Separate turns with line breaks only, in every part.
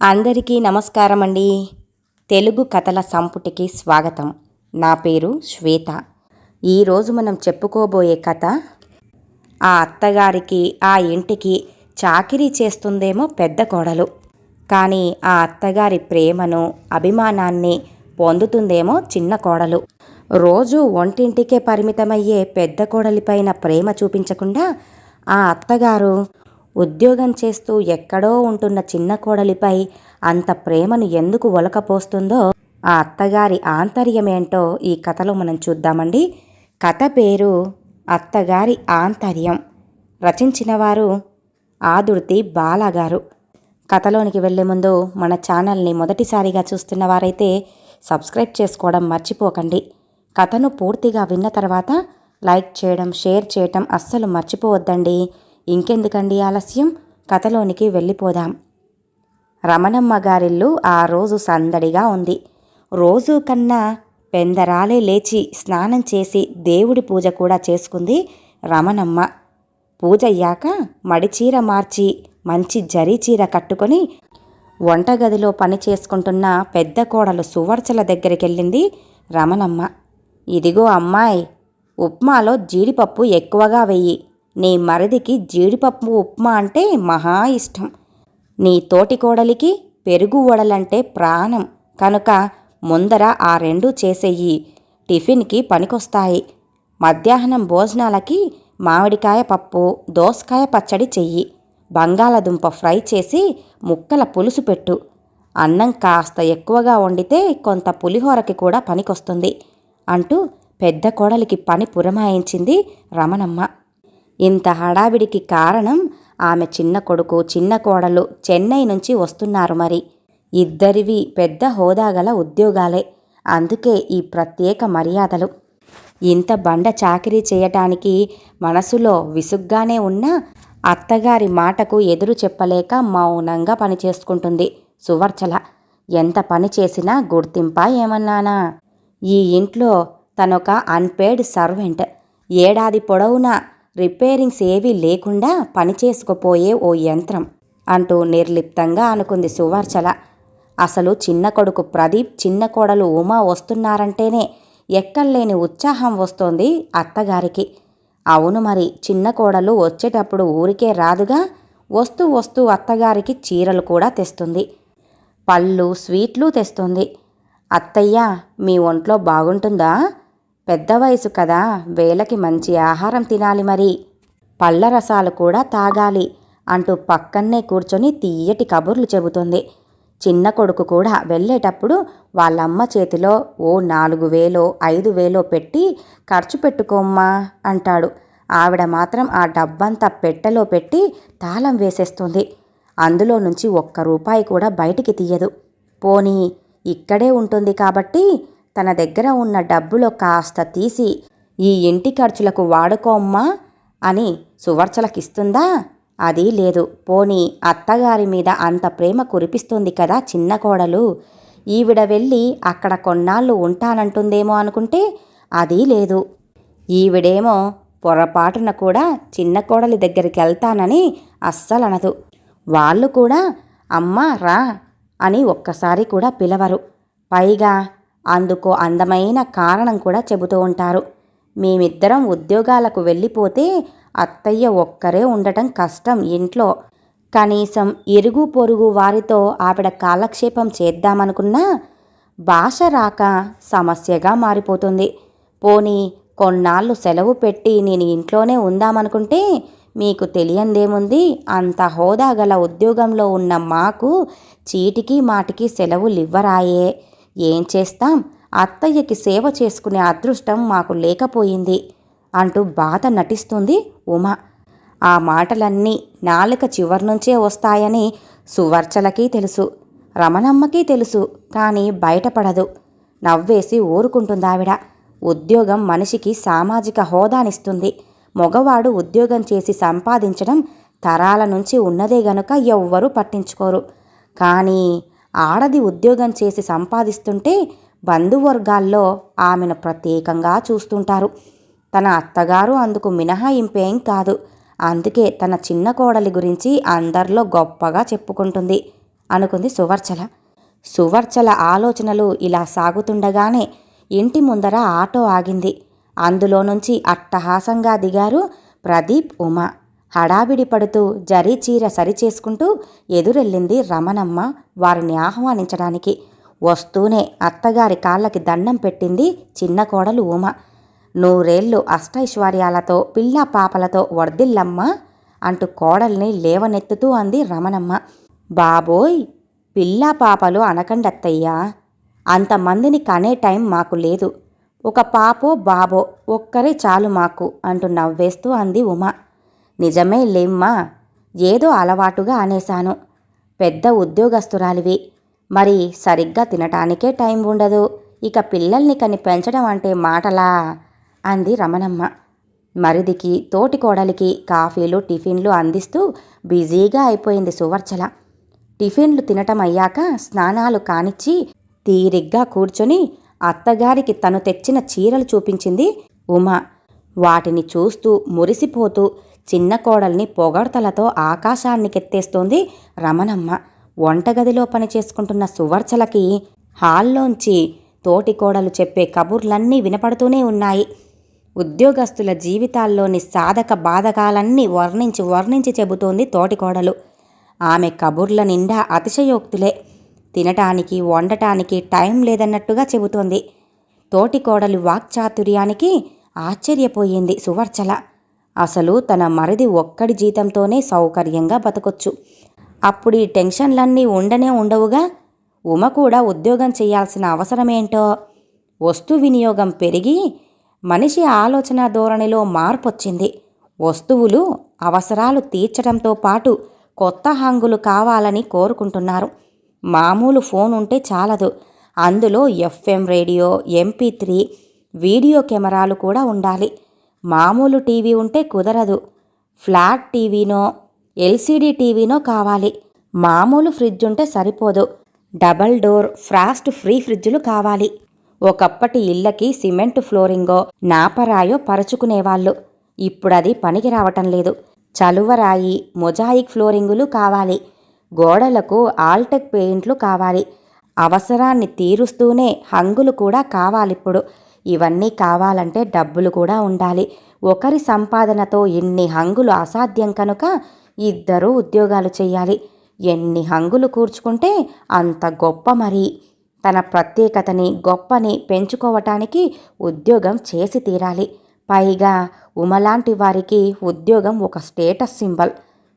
అందరికీ నమస్కారం అండి తెలుగు కథల సంపుటికి స్వాగతం. నా పేరు శ్వేత. ఈరోజు మనం చెప్పుకోబోయే కథ ఆ అత్తగారికి ఆ ఇంటికి చాకిరీ చేస్తుందేమో పెద్ద కోడలు. కానీ ఆ అత్తగారి ప్రేమను అభిమానాన్ని పొందుతుందేమో చిన్న కోడలు. రోజు వంటింటికే పరిమితమయ్యే పెద్ద కోడలిపైన ప్రేమ చూపించకుండా ఆ అత్తగారు ఉద్యోగం చేస్తూ ఎక్కడో ఉంటున్న చిన్న కోడలిపై అంత ప్రేమను ఎందుకు ఒలకపోస్తుందో ఆ అత్తగారి ఆంతర్యమేంటో ఈ కథలో మనం చూద్దామండి. కథ పేరు అత్తగారి ఆంతర్యం. రచించిన వారు ఆదుర్తి బాలాగారు. కథలోనికి వెళ్ళే ముందు మన ఛానల్ని మొదటిసారిగా చూస్తున్న వారైతే సబ్స్క్రైబ్ చేసుకోవడం మర్చిపోకండి. కథను పూర్తిగా విన్న తర్వాత లైక్ చేయడం షేర్ చేయటం అస్సలు మర్చిపోవద్దండి. ఇంకెందుకండి ఆలస్యం? కథలోనికి వెళ్ళిపోదాం. రమణమ్మ గారిల్లు ఆ రోజు సందడిగా ఉంది. రోజు కన్నా పెందరాలే లేచి స్నానం చేసి దేవుడి పూజ కూడా చేసుకుంది రమణమ్మ. పూజ అయ్యాక మడిచీర మార్చి మంచి జరీ చీర కట్టుకొని వంటగదిలో పని చేసుకుంటున్న పెద్ద కోడలు సువర్చల దగ్గరికెళ్ళింది రమణమ్మ. ఇదిగో అమ్మాయి ఉప్మాలో జీడిపప్పు ఎక్కువగా వెయ్యి. నీ మరిదికి జీడిపప్పు ఉప్మా అంటే మహా ఇష్టం. నీ తోటి కోడలికి పెరుగు వడలంటే ప్రాణం. కనుక ముందర ఆ రెండు చేసేయి. టిఫిన్కి పనికొస్తాయి. మధ్యాహ్నం భోజనాలకి మామిడికాయ పప్పు దోసకాయ పచ్చడి చెయ్యి. బంగాళదుంప ఫ్రై చేసి ముక్కల పులుసు పెట్టు. అన్నం కాస్త ఎక్కువగా వండితే కొంత పులిహోరకి కూడా పనికొస్తుంది అంటూ పెద్ద కోడలికి పని పురమాయించింది రమణమ్మ. ఇంత హడావిడికి కారణం ఆమె చిన్న కొడుకు చిన్న కోడలు చెన్నై నుంచి వస్తున్నారు మరి. ఇద్దరివి పెద్ద హోదాగల ఉద్యోగాలే. అందుకే ఈ ప్రత్యేక మర్యాదలు. ఇంత బండ చాకిరీ చేయటానికి మనసులో విసుగ్గానే ఉన్న అత్తగారి మాటకు ఎదురు చెప్పలేక మౌనంగా పనిచేసుకుంటుంది సువర్చల. ఎంత పని చేసినా గుర్తింపా ఏమన్నానా? ఈ ఇంట్లో తనొక అన్పేడ్ సర్వెంట్. ఏడాది పొడవునా రిపేరింగ్స్ ఏవీ లేకుండా పనిచేసుకుపోయే ఓ యంత్రం అంటూ నిర్లిప్తంగా అనుకుంది సువర్చల. అసలు చిన్న కొడుకు ప్రదీప్ చిన్న కోడలు ఉమా వస్తున్నారంటేనే ఎక్కడలేని ఉత్సాహం వస్తోంది అత్తగారికి. అవును మరి చిన్న కోడలు వచ్చేటప్పుడు ఊరికే రాదుగా? వస్తూ వస్తూ అత్తగారికి చీరలు కూడా తెస్తుంది. పళ్ళు స్వీట్లు తెస్తుంది. అత్తయ్య మీ ఒంట్లో బాగుంటుందా? పెద్ద వయసు కదా వేలకి మంచి ఆహారం తినాలి మరి. పళ్ళ రసాలు కూడా తాగాలి అంటూ పక్కన్నే కూర్చొని తీయటి కబుర్లు చెబుతుంది. చిన్న కొడుకు కూడా వెళ్ళేటప్పుడు వాళ్ళమ్మ చేతిలో ఓ నాలుగు వేలో ఐదు వేలో పెట్టి ఖర్చు పెట్టుకోమ్మా అంటాడు. ఆవిడ మాత్రం ఆ డబ్బంతా పెట్టెలో పెట్టి తాళం వేసేస్తుంది. అందులో నుంచి ఒక్క రూపాయి కూడా బయటికి తీయదు. పోనీ ఇక్కడే ఉంటుంది కాబట్టి తన దగ్గర ఉన్న డబ్బులో కాస్త తీసి ఈ ఇంటి ఖర్చులకు వాడుకోమ్మా అని సువర్చలకిస్తుందా? అది లేదు. పోనీ అత్తగారి మీద అంత ప్రేమ కురిపిస్తుంది కదా చిన్న కోడలు. ఈవిడ వెళ్ళి అక్కడ కొన్నాళ్ళు ఉంటానంటుందేమో అనుకుంటే అది లేదు. ఈవిడేమో పొరపాటున కూడా చిన్న కోడలి దగ్గరికి వెళ్తానని అస్సలనదు. వాళ్ళు కూడా అమ్మా రా అని ఒక్కసారి కూడా పిలవరు. పైగా అందుకో అందమైన కారణం కూడా చెబుతూ ఉంటారు. మేమిద్దరం ఉద్యోగాలకు వెళ్ళిపోతే అత్తయ్య ఒక్కరే ఉండటం కష్టం ఇంట్లో. కనీసం ఇరుగు పొరుగు వారితో ఆవిడ కాలక్షేపం చేద్దామనుకున్నా భాష రాక సమస్యగా మారిపోతుంది. పోనీ కొన్నాళ్ళు సెలవు పెట్టి నేను ఇంట్లోనే ఉందామనుకుంటే మీకు తెలియందేముంది? అంత హోదా గల ఉద్యోగంలో ఉన్న మాకు చీటికి మాటికి సెలవులివ్వరాయే. ఏం చేస్తాం? అత్తయ్యకి సేవ చేసుకునే అదృష్టం మాకు లేకపోయింది అంటూ బాధ నటిస్తుంది ఉమ. ఆ మాటలన్నీ నాలుక చివరి నుంచే వస్తాయని సువర్చలకి తెలుసు రమణమ్మకి తెలుసు కానీ బయటపడదు. నవ్వేసి ఊరుకుంటుందావిడ. ఉద్యోగం మనిషికి సామాజిక హోదానిస్తుంది. మగవాడు ఉద్యోగం చేసి సంపాదించడం తరాల నుంచి ఉన్నదే గనుక ఎవ్వరూ పట్టించుకోరు. కానీ ఆడది ఉద్యోగం చేసి సంపాదిస్తుంటే బంధువర్గాల్లో ఆమెను ప్రత్యేకంగా చూస్తుంటారు. తన అత్తగారు అందుకు మినహాయింపేం కాదు. అందుకే తన చిన్న కోడలి గురించి అందరిలో గొప్పగా చెప్పుకుంటుంది అనుకుంది సువర్చల. సువర్చల ఆలోచనలు ఇలా సాగుతుండగానే ఇంటి ముందర ఆటో ఆగింది. అందులో నుంచి అట్టహాసంగా దిగారు ప్రదీప్ ఉమా. హడావిడి పడుతూ జరీ చీర సరిచేసుకుంటూ ఎదురెళ్ళింది రమణమ్మ వారిని ఆహ్వానించడానికి. వస్తూనే అత్తగారి కాళ్ళకి దండం పెట్టింది చిన్న కోడలు ఉమ. నూరేళ్ళు అష్టైశ్వర్యాలతో పిల్లా పాపలతో వర్దిల్లమ్మ అంటూ కోడల్ని లేవనెత్తుతూ అంది రమణమ్మ. బాబోయ్! పిల్లా పాపలు అనకండత్తయ్యా! అంతమందిని కనే టైం మాకు లేదు. ఒక పాపో బాబో ఒక్కరే చాలు మాకు అంటూ నవ్వేస్తూ అంది ఉమ. నిజమే లేమ్మా. ఏదో అలవాటుగా అనేశాను. పెద్ద ఉద్యోగస్తురాలివి. మరి సరిగ్గా తినటానికే టైం ఉండదు. ఇక పిల్లల్ని కని పెంచడం అంటే మాటలా? అంది రమణమ్మ. మరిదికి తోటి కోడలికి కాఫీలు టిఫిన్లు అందిస్తూ బిజీగా అయిపోయింది సువర్చల. టిఫిన్లు తినటం అయ్యాక స్నానాలు కానిచ్చి తీరిగ్గా కూర్చొని అత్తగారికి తను తెచ్చిన చీరలు చూపించింది ఉమ. వాటిని చూస్తూ మురిసిపోతూ చిన్న కోడల్ని పొగడ్తలతో ఆకాశానికెత్తేస్తోంది రమణమ్మ. వంటగదిలో పనిచేసుకుంటున్న సువర్చలకి హాల్లోంచి తోటి కోడలు చెప్పే కబుర్లన్నీ వినపడుతూనే ఉన్నాయి. ఉద్యోగస్తుల జీవితాల్లోని సాధక బాధకాలన్నీ వర్ణించి వర్ణించి చెబుతోంది తోటికోడలు ఆమె కబుర్ల నిండా అతిశయోక్తులే. తినటానికి వండటానికి టైం లేదన్నట్టుగా చెబుతోంది. తోటికోడలు వాక్చాతుర్యానికి ఆశ్చర్యపోయింది సువర్చల. అసలు తన మరిది ఒక్కడి జీతంతోనే సౌకర్యంగా బతకొచ్చు. అప్పుడు ఈ టెన్షన్లన్నీ ఉండనే ఉండవుగా? ఉమ కూడా ఉద్యోగం చేయాల్సిన అవసరమేంటో? వస్తు వినియోగం పెరిగి మనిషి ఆలోచన ధోరణిలో మార్పొచ్చింది. వస్తువులు అవసరాలు తీర్చడంతో పాటు కొత్త హంగులు కావాలని కోరుకుంటున్నారు. మామూలు ఫోన్ ఉంటే చాలదు. అందులో FM radio MP three video కెమెరాలు కూడా ఉండాలి. మామూలు టీవీ ఉంటే కుదరదు. ఫ్లాట్ టీవీనో ఎల్సీడీ టీవీనో కావాలి. మామూలు ఫ్రిడ్జ్ ఉంటే సరిపోదు. డబల్ డోర్ ఫ్రాస్ట్ ఫ్రీ ఫ్రిడ్జ్లు కావాలి. ఒకప్పటి ఇళ్ళకి సిమెంట్ ఫ్లోరింగో నాపరాయో పరుచుకునేవాళ్ళు. ఇప్పుడది పనికి రావటం లేదు. చలువరాయి మొజాయిక్ ఫ్లోరింగులు కావాలి. గోడలకు ఆల్టెక్ పెయింట్లు కావాలి. అవసరాన్ని తీరుస్తూనే హంగులు కూడా కావాలిప్పుడు. ఇవన్నీ కావాలంటే డబ్బులు కూడా ఉండాలి. ఒకరి సంపాదనతో ఎన్ని హంగులు అసాధ్యం కనుక ఇద్దరూ ఉద్యోగాలు చేయాలి. ఎన్ని హంగులు కూర్చుకుంటే అంత గొప్ప మరి. తన ప్రత్యేకతని గొప్పని పెంచుకోవటానికి ఉద్యోగం చేసి తీరాలి. పైగా ఉమలాంటి వారికి ఉద్యోగం ఒక స్టేటస్ సింబల్.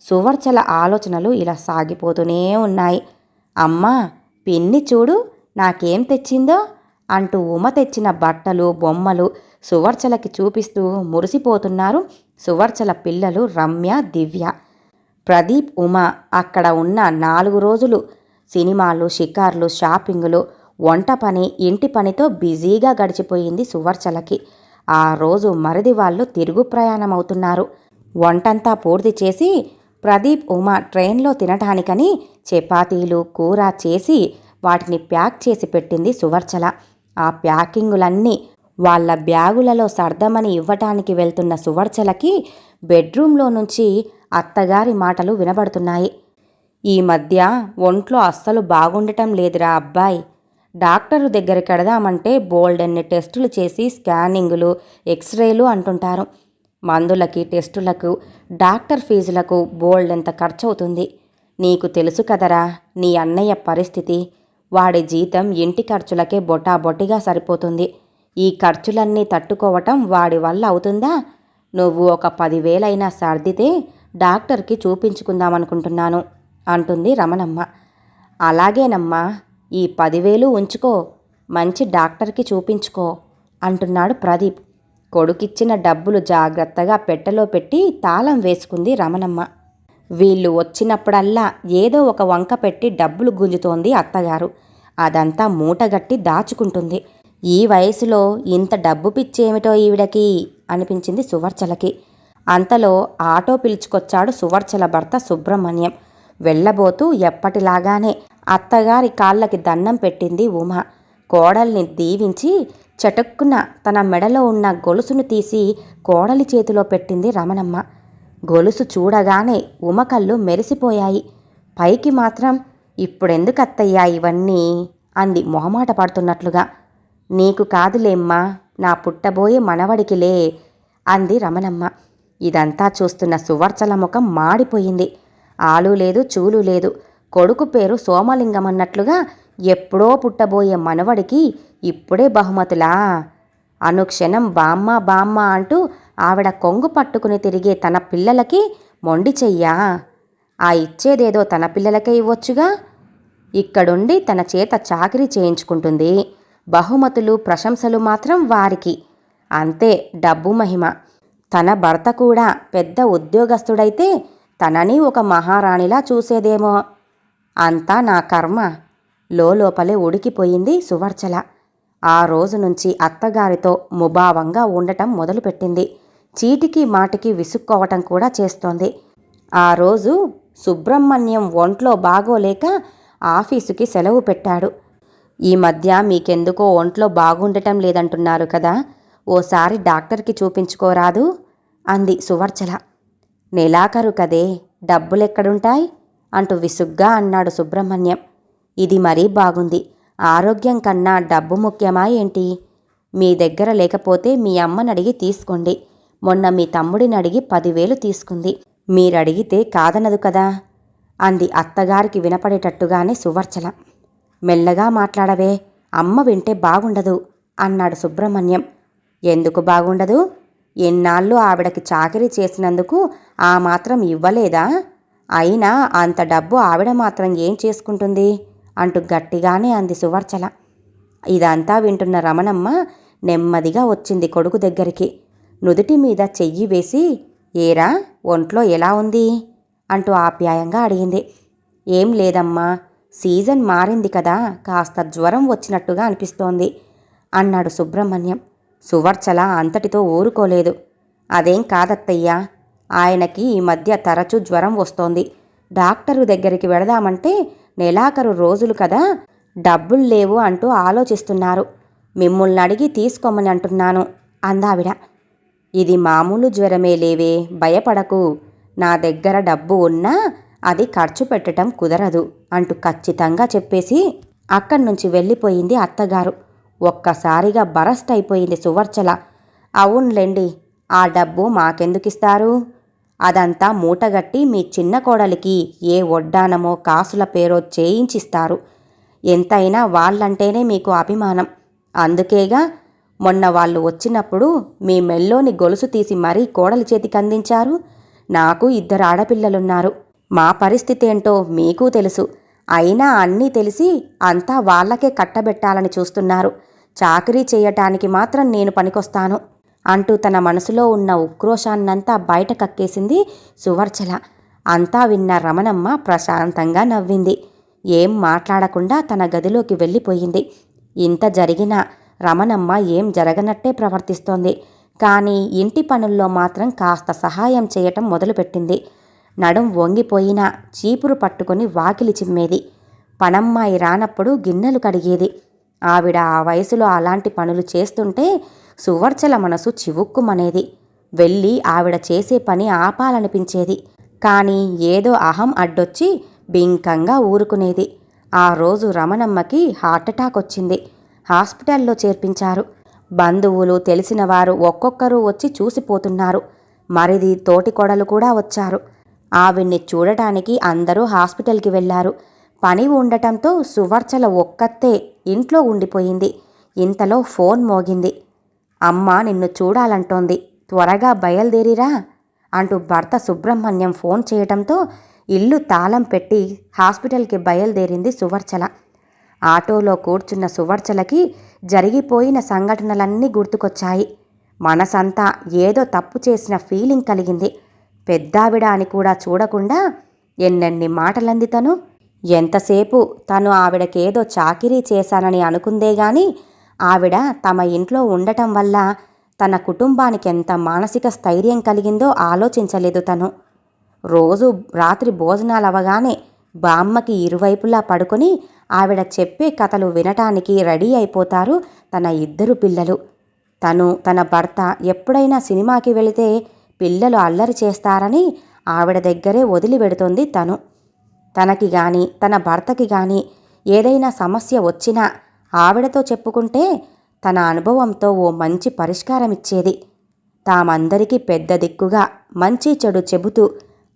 సువర్చల ఆలోచనలు ఇలా సాగిపోతూనే ఉన్నాయి. అమ్మా పిన్ని చూడు నాకేం తెచ్చిందో? అంటూ ఉమ తెచ్చిన బట్టలు బొమ్మలు సువర్చలకి చూపిస్తూ మురిసిపోతున్నారు సువర్చల పిల్లలు రమ్య దివ్య. ప్రదీప్ ఉమ అక్కడ ఉన్న నాలుగు రోజులు సినిమాలు షికార్లు షాపింగులు వంట పని ఇంటి పనితో బిజీగా గడిచిపోయింది సువర్చలకి. ఆ రోజు మరిది వాళ్ళు తిరుగు ప్రయాణం అవుతున్నారు వంటంతా పూర్తి చేసి ప్రదీప్ ఉమ ట్రైన్లో తినటానికని చపాతీలు కూర చేసి వాటిని ప్యాక్ చేసి పెట్టింది సువర్చల. ఆ ప్యాకింగులన్నీ వాళ్ళ బ్యాగులలో సర్దమని ఇవ్వటానికి వెళ్తున్న సువర్చలకి బెడ్రూమ్లో నుంచి అత్తగారి మాటలు వినబడుతున్నాయి. ఈ మధ్య ఒంట్లో అస్సలు బాగుండటం లేదురా అబ్బాయి. డాక్టరు దగ్గరికి కడదామంటే బోల్డన్ని టెస్టులు చేసి స్కానింగులు ఎక్స్రేలు అంటుంటారు. మందులకి టెస్టులకు డాక్టర్ ఫీజులకు బోల్డెంత ఖర్చవుతుంది? ఖర్చు అవుతుంది నీకు తెలుసు కదరా నీ అన్నయ్య పరిస్థితి. వాడి జీతం ఇంటి ఖర్చులకే బొటాబొటిగా సరిపోతుంది. ఈ ఖర్చులన్నీ తట్టుకోవటం వాడి వల్ల అవుతుందా? నువ్వు ఒక పదివేలైనా సర్దితే డాక్టర్కి చూపించుకుందామనుకుంటున్నాను అంటుంది రమణమ్మ. అలాగేనమ్మా ఈ పదివేలు ఉంచుకో మంచి డాక్టర్కి చూపించుకో అంటున్నాడు ప్రదీప్. కొడుకిచ్చిన డబ్బులు జాగ్రత్తగా పెట్టెలో పెట్టి తాళం వేసుకుంది రమణమ్మ. వీళ్ళు వచ్చినప్పుడల్లా ఏదో ఒక వంక పెట్టి డబ్బులు గుంజుతోంది అత్తగారు. అదంతా మూటగట్టి దాచుకుంటుంది. ఈ వయసులో ఇంత డబ్బు పిచ్చేమిటో ఈవిడకి? అనిపించింది సువర్చలకి. అంతలో ఆటో పిలుచుకొచ్చాడు సువర్చల భర్త సుబ్రహ్మణ్యం. వెళ్ళబోతూ ఎప్పటిలాగానే అత్తగారి కాళ్ళకి దండం పెట్టింది ఉమ. కోడల్ని దీవించి చటుక్కున తన మెడలో ఉన్న గొలుసును తీసి కోడలి చేతిలో పెట్టింది రమణమ్మ. గొలుసు చూడగానే ఉమ కళ్ళు మెరిసిపోయాయి. పైకి మాత్రం ఇప్పుడెందుకు అత్తయ్యా ఇవన్నీ అంది మొహమాట పడుతున్నట్లుగా. నీకు కాదులేమ్మా నా పుట్టబోయే మనవడికిలే అంది రమణమ్మ. ఇదంతా చూస్తున్న సువర్చల ముఖం మాడిపోయింది. ఆలు లేదు చూలు లేదు. కొడుకు పేరు సోమలింగం అన్నట్లుగా ఎప్పుడో పుట్టబోయే మనవడికి ఇప్పుడే బహుమతులా? అనుక్షణం బామ్మ బామ్మ అంటూ ఆవిడ కొంగు పట్టుకుని తిరిగే తన పిల్లలకి మొండి చెయ్యా. ఆ ఇచ్చేదేదో తన పిల్లలకే ఇవ్వొచ్చుగా. ఇక్కడుండి తన చేత చాకిరీ చేయించుకుంటుంది. బహుమతులు ప్రశంసలు మాత్రం వారికి. అంతే డబ్బు మహిమ. తన భర్త కూడా పెద్ద ఉద్యోగస్తుడైతే తనని ఒక మహారాణిలా చూసేదేమో. అంతా నా కర్మ. లోపలే ఉడికిపోయింది సువర్చల. ఆ రోజు నుంచి అత్తగారితో ముభావంగా ఉండటం మొదలుపెట్టింది. చీటికి మాటికి విసుక్కోవటం కూడా చేస్తోంది. ఆ రోజు సుబ్రహ్మణ్యం ఒంట్లో బాగోలేక ఆఫీసుకి సెలవు పెట్టాడు. ఈ మధ్య మీకెందుకో ఒంట్లో బాగుండటం లేదంటున్నారు కదా ఓసారి డాక్టర్కి చూపించుకోరాదు అంది సువర్చల. నెలాఖరు కదే డబ్బులెక్కడుంటాయి? అంటూ విసుగ్గా అన్నాడు సుబ్రహ్మణ్యం. ఇది మరీ బాగుంది. ఆరోగ్యం కన్నా డబ్బు ముఖ్యమా ఏంటి? మీ దగ్గర లేకపోతే మీ అమ్మని అడిగి తీసుకోండి. మొన్న మీ తమ్ముడిని అడిగి పదివేలు తీసుకుంది. మీరడిగితే కాదనదు కదా? అంది అత్తగారికి వినపడేటట్టుగానే సువర్చల. మెల్లగా మాట్లాడవే అమ్మ వింటే బాగుండదు అన్నాడు సుబ్రహ్మణ్యం. ఎందుకు బాగుండదు? ఎన్నాళ్ళు ఆవిడకి చాకరీ చేసినందుకు ఆ మాత్రం ఇవ్వలేదా? అయినా అంత డబ్బు ఆవిడ మాత్రం ఏం చేసుకుంటుంది? అంటూ గట్టిగానే అంది సువర్చల. ఇదంతా వింటున్న రమణమ్మ నెమ్మదిగా వచ్చింది కొడుకు దగ్గరికి. నుదుటి మీద చెయ్యి వేసి ఏరా ఒంట్లో ఎలా ఉంది? అంటూ ఆప్యాయంగా అడిగింది. ఏం లేదమ్మా సీజన్ మారింది కదా కాస్త జ్వరం వచ్చినట్టుగా అనిపిస్తోంది అన్నాడు సుబ్రహ్మణ్యం. సువర్చల అంతటితో ఊరుకోలేదు. అదేం కాదత్తయ్యా ఆయనకి ఈ మధ్య తరచూ జ్వరం వస్తోంది. డాక్టరు దగ్గరికి వెళదామంటే నెలాఖరు రోజులు కదా డబ్బులు లేవు అంటూ ఆలోచిస్తున్నారు. మిమ్మల్ని అడిగి తీసుకోమని అంటున్నాను అందావిడ. ఇది మామూలు జ్వరమే లేవే భయపడకు. నా దగ్గర డబ్బు ఉన్నా అది ఖర్చు పెట్టడం కుదరదు అంటూ ఖచ్చితంగా చెప్పేసి అక్కడి నుంచి వెళ్ళిపోయింది అత్తగారు. ఒక్కసారిగా బరస్ట్ అయిపోయింది సువర్చల. అవునులేండి ఆ డబ్బు మాకెందుకిస్తారు? అదంతా మూటగట్టి మీ చిన్న కోడలికి ఏ వడ్డానమో కాసుల పేరో చేయించిస్తారు. ఎంతైనా వాళ్ళంటేనే మీకు అభిమానం. అందుకేగా మొన్న వాళ్ళు వచ్చినప్పుడు మీ మెల్లోని గొలుసు తీసి మరీ కోడలి చేతికి అందించారు. నాకు ఇద్దరు ఆడపిల్లలున్నారు. మా పరిస్థితి ఏంటో మీకు తెలుసు. అయినా అన్నీ తెలిసి అంతా వాళ్ళకే కట్టబెట్టాలని చూస్తున్నారు. చాకరీ చేయటానికి మాత్రం నేను పనికొస్తాను అంటూ తన మనసులో ఉన్న ఉక్రోషాన్నంతా బయట కక్కేసింది సువర్చల. అంతా విన్న రమణమ్మ ప్రశాంతంగా నవ్వింది. ఏం మాట్లాడకుండా తన గదిలోకి వెళ్ళిపోయింది. ఇంత జరిగినా రమణమ్మ ఏం జరగనట్టే ప్రవర్తిస్తోంది. కానీ ఇంటి పనుల్లో మాత్రం కాస్త సహాయం చేయటం మొదలుపెట్టింది. నడుం వంగిపోయినా చీపురు పట్టుకుని వాకిలి చిమ్మేది. పనమ్మాయి రానప్పుడు గిన్నెలు కడిగేది. ఆవిడ ఆ వయసులో అలాంటి పనులు చేస్తుంటే సువర్చల మనసు చివుక్కుమనేది. వెళ్ళి ఆవిడ చేసే పని ఆపాలనిపించేది. కానీ ఏదో అహం అడ్డొచ్చి బింకంగా ఊరుకునేది. ఆ రోజు రమణమ్మకి హార్ట్అటాక్ వచ్చింది. హాస్పిటల్లో చేర్పించారు. బంధువులు తెలిసినవారు ఒక్కొక్కరు వచ్చి చూసిపోతున్నారు. మరిది తోటికొడలు కూడా వచ్చారు. ఆవిడ్ని చూడటానికి అందరూ హాస్పిటల్కి వెళ్ళారు పని ఉండటంతో సువర్చల ఒక్కతే ఇంట్లో ఉండిపోయింది. ఇంతలో ఫోన్ మోగింది. అమ్మ నిన్ను చూడాలంటోంది. త్వరగా బయలుదేరిరా అంటూ భర్త సుబ్రహ్మణ్యం ఫోన్ చేయటంతో ఇల్లు తాళం పెట్టి హాస్పిటల్కి బయలుదేరింది సువర్చల. ఆటోలో కూర్చున్న సువర్చలకి జరిగిపోయిన సంఘటనలన్నీ గుర్తుకొచ్చాయి. మనసంతా ఏదో తప్పు చేసిన ఫీలింగ్ కలిగింది. పెద్దావిడ అని కూడా చూడకుండా ఎన్నెన్ని మాటలంది తను. ఎంతసేపు తను ఆవిడకేదో చాకిరీ చేశానని అనుకుందే గాని ఆవిడ తమ ఇంట్లో ఉండటం వల్ల తన కుటుంబానికి ఎంత మానసిక స్థైర్యం కలిగిందో ఆలోచించలేదు తను. రోజు రాత్రి భోజనాలవగానే బామ్మకి ఇరువైపులా పడుకొని ఆవిడ చెప్పే కథలు వినటానికి రెడీ అయిపోతారు తన ఇద్దరు పిల్లలు. తను తన భర్త ఎప్పుడైనా సినిమాకి వెళితే పిల్లలు అల్లరి చేస్తారని ఆవిడ దగ్గరే వదిలిపెడుతుంది తను. తనకి గాని తన భర్తకి గాని ఏదైనా సమస్య వచ్చినా ఆవిడతో చెప్పుకుంటే తన అనుభవంతో ఓ మంచి పరిష్కారం ఇచ్చేది. తామందరికీ పెద్ద దిక్కుగా మంచి చెడు చెబుతూ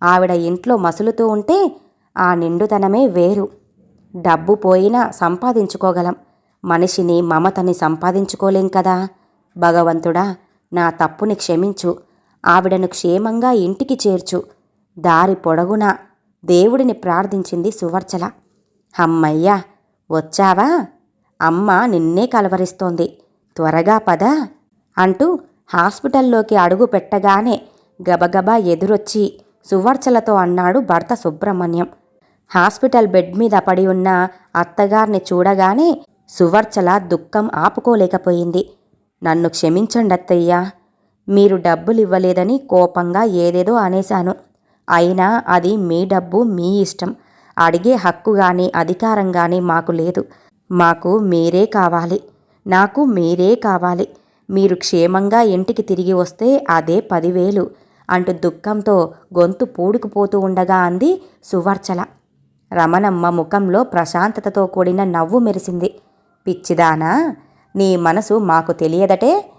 ఆవిడ ఇంట్లో మసులుతూ ఉంటే ఆ నిండుతనమే వేరు. డబ్బు పోయినా సంపాదించుకోగలం. మనిషిని మమతని సంపాదించుకోలేం కదా? భగవంతుడా నా తప్పుని క్షమించు. ఆవిడను క్షేమంగా ఇంటికి చేర్చు. దారి పొడగునా దేవుడిని ప్రార్థించింది సువర్చల. అమ్మయ్యా వచ్చావా? అమ్మ నిన్నే కలవరిస్తోంది. త్వరగా పద అంటూ హాస్పిటల్లోకి అడుగు పెట్టగానే గబగబా ఎదురొచ్చి సువర్చలతో అన్నాడు భర్త సుబ్రహ్మణ్యం. హాస్పిటల్ బెడ్ మీద పడి ఉన్న అత్తగారిని చూడగానే సువర్చల దుఃఖం ఆపుకోలేకపోయింది. నన్ను క్షమించండి అత్తయ్యా మీరు డబ్బులివ్వలేదని కోపంగా ఏదేదో అనేశాను. అయినా అది మీ డబ్బు మీ ఇష్టం. అడిగే హక్కు గాని అధికారం గాని మాకు లేదు. మాకు మీరే కావాలి. నాకు మీరే కావాలి. మీరు క్షేమంగా ఇంటికి తిరిగి వస్తే అదే పదివేలు అంటూ దుఃఖంతో గొంతు పూడుకుపోతూ ఉండగా అంది సువర్చల. రమణమ్మ ముఖంలో ప్రశాంతతతో కూడిన నవ్వు మెరిసింది. పిచ్చిదానా నీ మనసు మాకు తెలియదటే.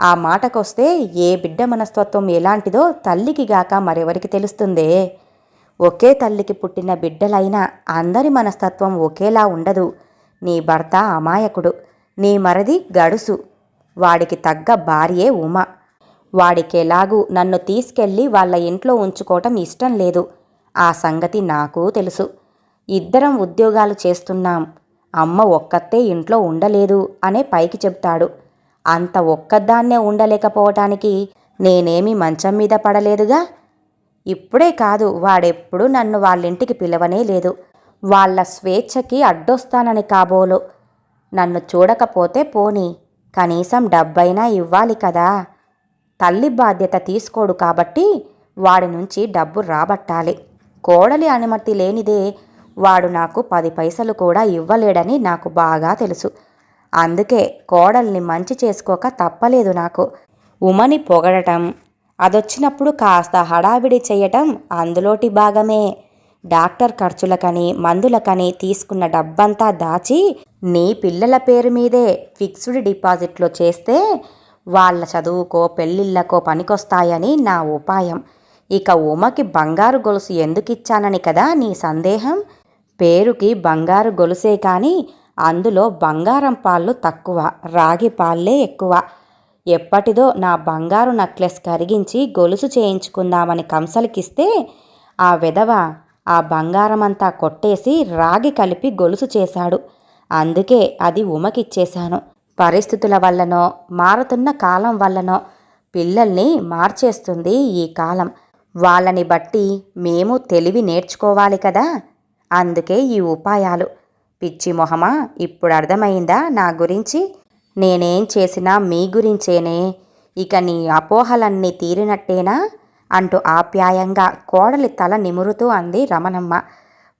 ఆ మాటకొస్తే ఏ బిడ్డ మనస్తత్వం ఎలాంటిదో తల్లికి గాక మరెవరికి తెలుస్తుందే? ఒకే తల్లికి పుట్టిన బిడ్డలైనా అందరి మనస్తత్వం ఒకేలా ఉండదు. నీ భర్త అమాయకుడు నీ మరది గడుసు. వాడికి తగ్గ భార్యే ఉమ. వాడికెలాగూ నన్ను తీసుకెళ్ళి వాళ్ళ ఇంట్లో ఉంచుకోవటం ఇష్టం లేదు. ఆ సంగతి నాకు తెలుసు. ఇద్దరం ఉద్యోగాలు చేస్తున్నాం. అమ్మ ఒక్కతే ఇంట్లో ఉండలేదు అనే పైకి చెప్తాడు అంత ఒక్కదాన్నే ఉండలేకపోవటానికి నేనేమి మంచం మీద పడలేదుగా? ఇప్పుడే కాదు వాడెప్పుడు నన్ను వాళ్ళింటికి పిలవనే లేదు. వాళ్ళ స్వేచ్ఛకి అడ్డొస్తానని కాబోలు. నన్ను చూడకపోతే పోని కనీసం డబ్బైనా ఇవ్వాలి కదా? తల్లి బాధ్యత తీసుకోడు కాబట్టి వాడి నుంచి డబ్బు రాబట్టాలి. కోడలి అనుమతి లేనిదే వాడు నాకు పది పైసలు కూడా ఇవ్వలేడని నాకు బాగా తెలుసు. అందుకే కోడల్ని మంచి చేసుకోక తప్పలేదు నాకు. ఉమని పొగడటం అదొచ్చినప్పుడు కాస్త హడావిడి చేయటం అందులోటి భాగమే. డాక్టర్ ఖర్చులకని మందులకని తీసుకున్న డబ్బంతా దాచి నీ పిల్లల పేరు మీదే ఫిక్స్డ్ డిపాజిట్లో చేస్తే వాళ్ళ చదువుకో పెళ్ళిళ్ళకో పనికొస్తాయని నా ఉపాయం. ఇక ఉమకి బంగారు గొలుసు ఎందుకిచ్చానని కదా నీ సందేహం? పేరుకి బంగారు గొలుసే కానీ అందులో బంగారం పాళ్ళు తక్కువ రాగి పాళ్ళే ఎక్కువ. ఎప్పటిదో నా బంగారు నక్లెస్ కరిగించి గొలుసు చేయించుకుందామని కంసలికిస్తే ఆ విధవ ఆ బంగారమంతా కొట్టేసి రాగి కలిపి గొలుసు చేశాడు. అందుకే అది ఉమకిచ్చేశాను. పరిస్థితుల వల్లనో మారుతున్న కాలం వల్లనో పిల్లల్ని మార్చేస్తుంది ఈ కాలం. వాళ్ళని బట్టి మేము తెలివి నేర్చుకోవాలి కదా. అందుకే ఈ ఉపాయాలు. పిచ్చి మొహమా ఇప్పుడు అర్థమైందా నా గురించి? నేనేం చేసినా మీ గురించేనే. ఇక నీ అపోహలన్నీ తీరినట్టేనా? అంటూ ఆప్యాయంగా కోడలి తల నిమురుతూ అంది రమణమ్మ.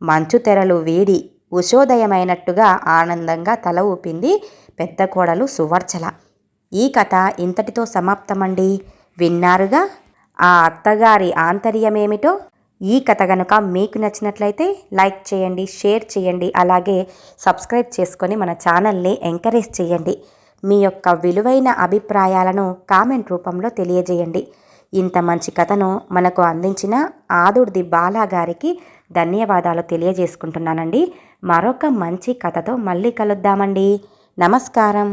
మంచు తెరలు వీడి ఉషోదయమైనట్టుగా ఆనందంగా తల ఊపింది పెద్ద కోడలు సువర్చల. ఈ కథ ఇంతటితో సమాప్తమండి. విన్నారుగా? ఆ అత్తగారి ఆంతర్యమేమిటో? ఈ కథ కనుక మీకు నచ్చినట్లయితే లైక్ చేయండి షేర్ చేయండి అలాగే సబ్స్క్రైబ్ చేసుకొని మన ఛానల్ని ఎంకరేజ్ చేయండి. మీ యొక్క విలువైన అభిప్రాయాలను కామెంట్ రూపంలో తెలియజేయండి. ఇంత మంచి కథను మనకు అందించిన ఆదుర్ది బాలా గారికి ధన్యవాదాలు తెలియజేసుకుంటున్నానండి. మరొక మంచి కథతో మళ్ళీ కలుద్దామండి. నమస్కారం.